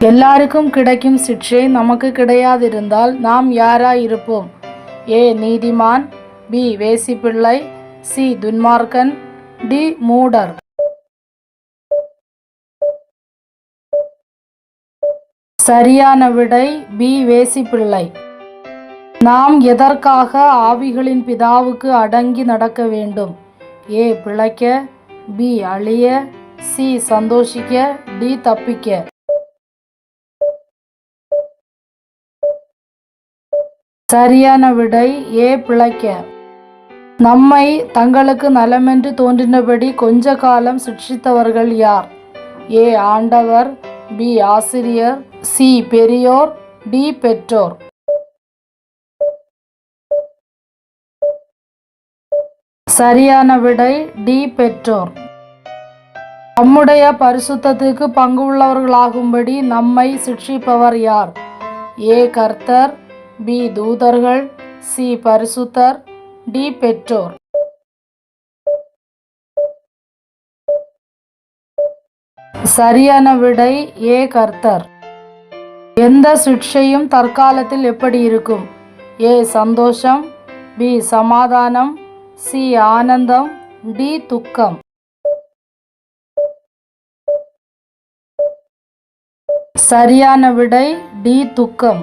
எல்லாருக்கும் கிடைக்கும் சிக்ஷை நமக்கு கிடையாதிருந்தால் நாம் யாராய் இருப்போம் ஏ. நீதிமான். பி. வேசிப்பிள்ளை. சி. துன்மார்க்கன். டி. மூடர். சரியான விடை பி. வேசிப்பிள்ளை. நாம் எதற்காக ஆவிகளின் பிதாவுக்கு அடங்கி நடக்க வேண்டும்? ஏ. பிழைக்க. பி. அழிய. சி. சந்தோஷிக்க. டி. தப்பிக்க. சரியான விடை ஏ பிழைக்க. நம்மை தங்களுக்கு நலமென்று தோன்றினபடி கொஞ்ச காலம் சிக்ஷித்தவர்கள் யார்? ஏ ஆண்டவர் பி ஆசிரியர் சி பெரியோர் டி பெற்றோர். சரியான விடை டி பெற்றோர். நம்முடைய பரிசுத்தத்துக்கு பங்கு உள்ளவர்களாகும்படி நம்மை சிக்ஷிப்பவர் யார்? ஏ கர்த்தர் பி தூதர்கள் சி பரிசுத்தர் டி பெற்றோர். சரியான விடை ஏ கர்த்தர். எந்த சிக்ஷையும் தற்காலத்தில் எப்படி இருக்கும்? ஏ சந்தோஷம் பி சமாதானம் சி ஆனந்தம் டி துக்கம். சரியான விடை டி துக்கம்.